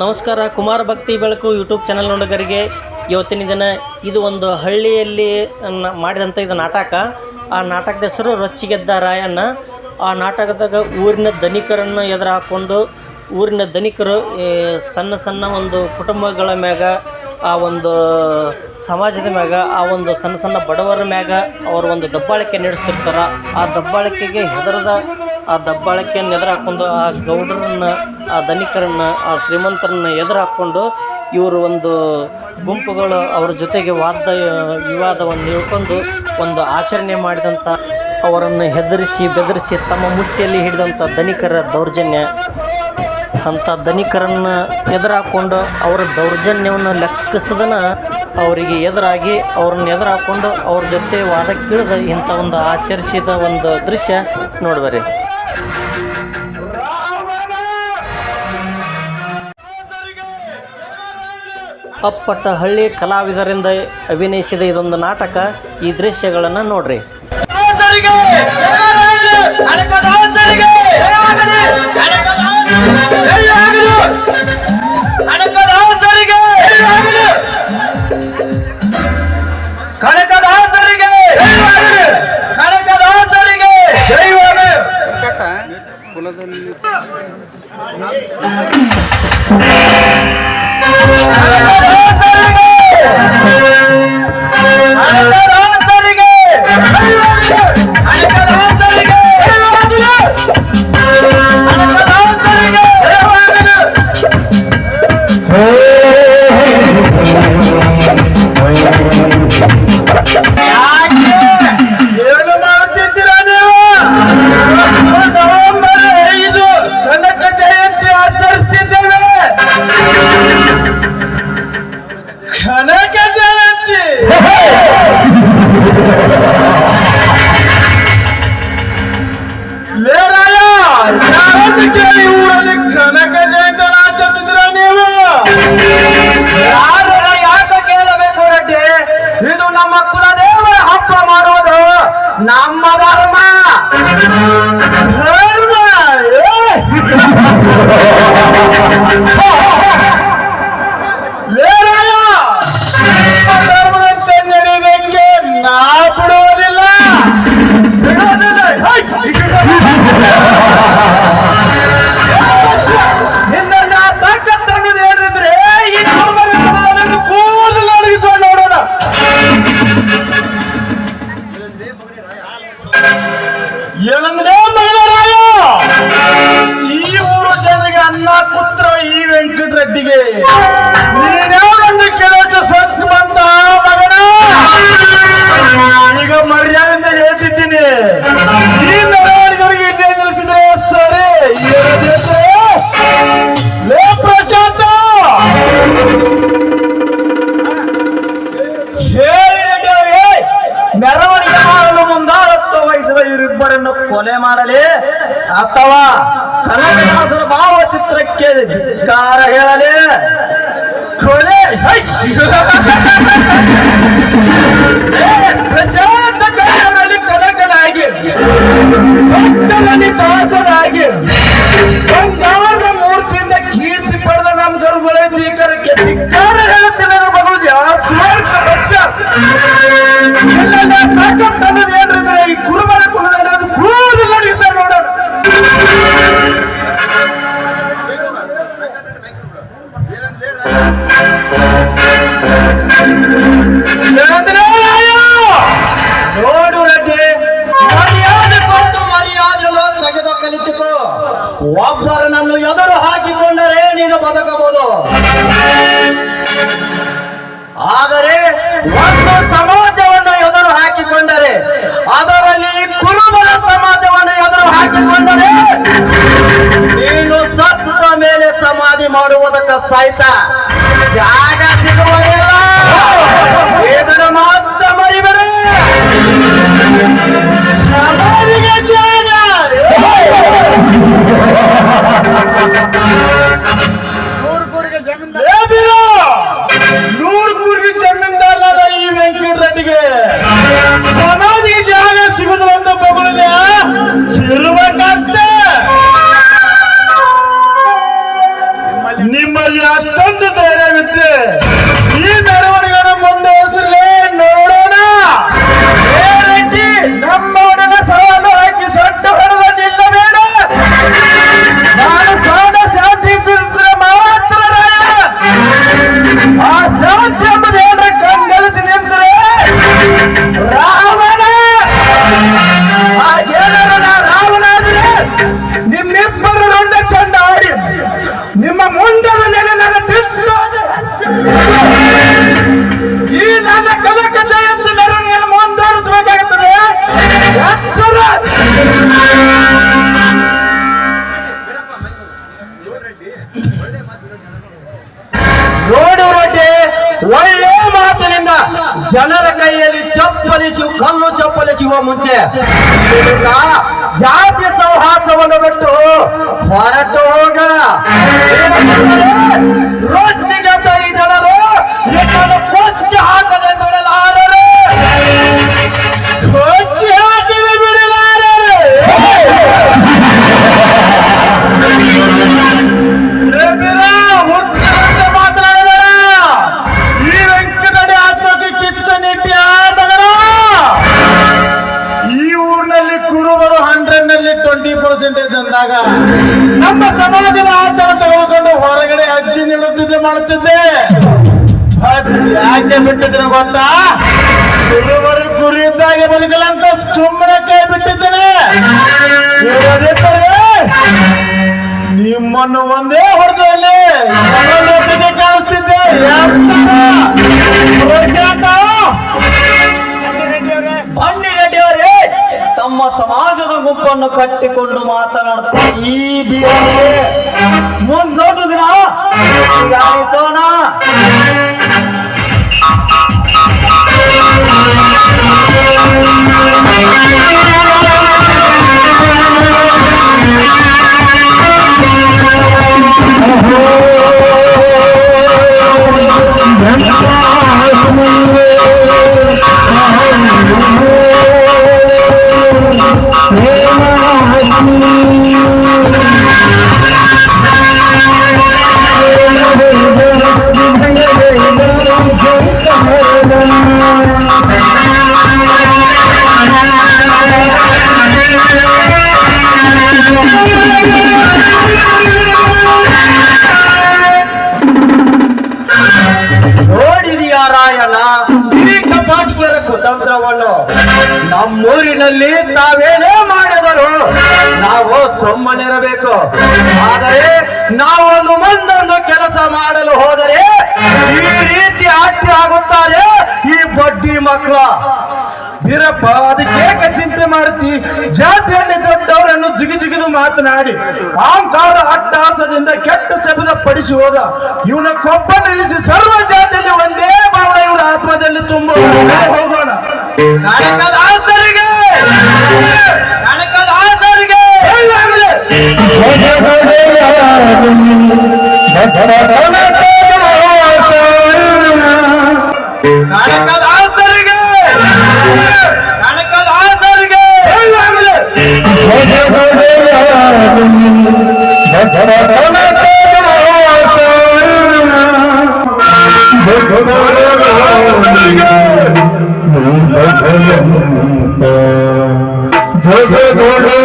ನಮಸ್ಕಾರ, ಕುಮಾರ ಭಕ್ತಿ ಬೆಳಕು ಯೂಟ್ಯೂಬ್ ಚಾನಲ್ ನೋಡಗರಿಗೆ. ಇವತ್ತಿನ ದಿನ ಇದು ಒಂದು ಹಳ್ಳಿಯಲ್ಲಿ ಮಾಡಿದಂಥ ಇದು ನಾಟಕ. ಆ ನಾಟಕದ ಹೆಸರು ರೊಚ್ಚಿಗೆದ್ದ ರಾಯಣ್ಣ. ಆ ನಾಟಕದಾಗ ಊರಿನ ಧನಿಕರನ್ನು ಎದುರು ಹಾಕ್ಕೊಂಡು ಊರಿನ ಧನಿಕರು ಸಣ್ಣ ಸಣ್ಣ ಒಂದು ಕುಟುಂಬಗಳ ಮ್ಯಾಗ, ಆ ಒಂದು ಸಮಾಜದ ಮ್ಯಾಗ, ಆ ಒಂದು ಸಣ್ಣ ಸಣ್ಣ ಬಡವರ ಮ್ಯಾಗ ಅವರು ಒಂದು ದಬ್ಬಾಳಿಕೆ ನಡೆಸ್ತಿರ್ತಾರೆ. ಆ ದಬ್ಬಾಳಿಕೆಗೆ ಹೆದರದ ಆ ದಬ್ಬಾಳಕೆಯನ್ನು ಎದುರು ಹಾಕ್ಕೊಂಡು ಆ ಗೌಡರನ್ನ, ಆ ಧನಿಕರನ್ನ ಆ ಶ್ರೀಮಂತರನ್ನ ಎದುರು ಹಾಕ್ಕೊಂಡು ಇವರು ಒಂದು ಗುಂಪುಗಳು ಅವರ ಜೊತೆಗೆ ವಾದ, ವಿವಾದವನ್ನು ಹೇಳ್ಕೊಂಡು ಒಂದು ಆಚರಣೆ ಮಾಡಿದಂಥ ಅವರನ್ನು ಹೆದರಿಸಿ, ಬೆದರಿಸಿ ತಮ್ಮ ಮುಷ್ಟಿಯಲ್ಲಿ ಹಿಡಿದಂಥ ಧನಿಕರ ದೌರ್ಜನ್ಯ. ಅಂಥ ಧನಿಕರನ್ನು ಎದುರಾಕೊಂಡು ಅವರ ದೌರ್ಜನ್ಯವನ್ನು ಲೆಕ್ಕಿಸದನ ಅವರಿಗೆ ಎದುರಾಗಿ ಅವ್ರನ್ನ ಎದುರು ಹಾಕ್ಕೊಂಡು ಅವ್ರ ಜೊತೆ ವಾದಕ್ಕಿಳಿದ ಇಂಥ ಒಂದು ಆಚರಿಸಿದ ಒಂದು ದೃಶ್ಯ ನೋಡ್ಬರಿ ಅಪ್ಪಟ ಹಳ್ಳಿ ಕಲಾವಿದರಿಂದ ಅಭಿನಯಿಸಿದ ಇದೊಂದು ನಾಟಕ ಈ ದೃಶ್ಯಗಳನ್ನು ನೋಡ್ರಿ. ಕನಕದಾಸರಿಗೆ ಆಚರಿಸ್ತಿದ್ದೇವೆ ಕನಕ ಜಯಂತಿ ಲೇರಾಯ ಯಾರನ್ನು ಕೇಳಿ ಊರಲ್ಲಿ ನೀವು? ಯಾರನ್ನ ಯಾಕೆ ಕೇಳಬೇಕು ಇದು ನಮ್ಮ ಕುಲದೇವರ ಹಬ್ಬ ನಮ್ಮ ಧರ್ಮ. ಈಗ ಮರ್ಯಾದೆಯಿಂದ ಹೇಳ್ತಿದ್ದೀನಿ. ಈ ನಿಲ್ಲಿಸಿದ್ರೆ ಸರಿ. ಲೇ ಪ್ರಶಾಂತ! ಹೇಳಿ ಮೆರವಣಿಗೆ ಮಾಡಲು ಮುಂದಾಳತ್ವ ವಹಿಸಿದ ಕೊಲೆ ಮಾಡಲಿ ಅಥವಾ ಕನಕದಾಸರ ಭಾವಚಿತ್ರಕ್ಕೆ ಧಿಕ್ಕಾರ ಹೇಳಲಿ? ಕೊಲೆ ভক্তরা ನೀನು ಸತ್ತ ಮೇಲೆ ಸಮಾಧಿ ಮಾಡುವುದಕ್ಕೆ ಸಹಿತ ಜನರ ಕೈಯಲ್ಲಿ ಚಪ್ಪಲಿಸು ಕಲ್ಲು ಚಪ್ಪಲಿಸುವ ಮುಂಚೆ ಜಾತಿ ಸೌಹಾಸವನ್ನು ಬಿಟ್ಟು ಹೊರಟು ನೀಡುತ್ತಿದ್ದೆ ಮಾಡುತ್ತಿದ್ದೆ. ಯಾಕೆ ಬಿಟ್ಟಿದ್ದೇನೆ ಗೊತ್ತಾ? ಇಳುವರಿ ಇದ್ದಾಗೆ ಬದುಕಲಂತ ಸುಮ್ಮನೆ ಕೈ ಬಿಟ್ಟಿದ್ದೇನೆ. ನಿಮ್ಮನ್ನು ಒಂದೇ ಹೊಡೆದಲ್ಲಿ ಕಾಣಿಸ್ತಿದ್ದೆ ಸಮಾಜದ ಕಟ್ಟಿಕೊಂಡು ಮಾತನಾಡುತ್ತಾ ಈ ಬೀದಿಗೆ ಮುಂದೊಂದು ದಿನ. ನೋಡಿದೀಯಾ ಈ ಕಪಾಟಿಯರ ಕುತಂತ್ರವನ್ನು. ನಮ್ಮೂರಿನಲ್ಲಿ ತಾವೇನೇ ಮಾಡಿದರು ನಾವು ಸುಮ್ಮನಿರಬೇಕು. ಆದರೆ ನಾವೊಂದು ಮುಂದೊಂದು ಕೆಲಸ ಮಾಡಲು ಹೋದರೆ ಈ ರೀತಿ ಅಡ್ಡಿ ಆಗುತ್ತಾರೆ ಈ ಬಡ್ಡಿ ಮಕ್ಕಳ. ವೀರಪ್ಪ ಅದಕ್ಕೆ ಚಿಂತೆ ಮಾಡುತ್ತಿ ಜಾತಿಯಲ್ಲಿ ದೊಡ್ಡವರನ್ನು ಜಿಗಿ ಜಿಗಿದು ಮಾತನಾಡಿ ಅಹಂಕಾರ ಅಟ್ಟಹಾಸದಿಂದ ಕೆಟ್ಟ ಶಬ್ದ ಪಡಿಸಿ ಹೋದ ಇವನ ಕೊಬ್ಬ ನಿಲ್ಲಿಸಿ ಸರ್ವ ಜಾತಿಯಲ್ಲಿ ಒಂದೇ ಭಾವನೆ ಇವರ ಆತ್ಮದಲ್ಲಿ ತುಂಬ ಹೋಗೋಣ ಆಸರಿಗೆ Lord, Lord, Lord.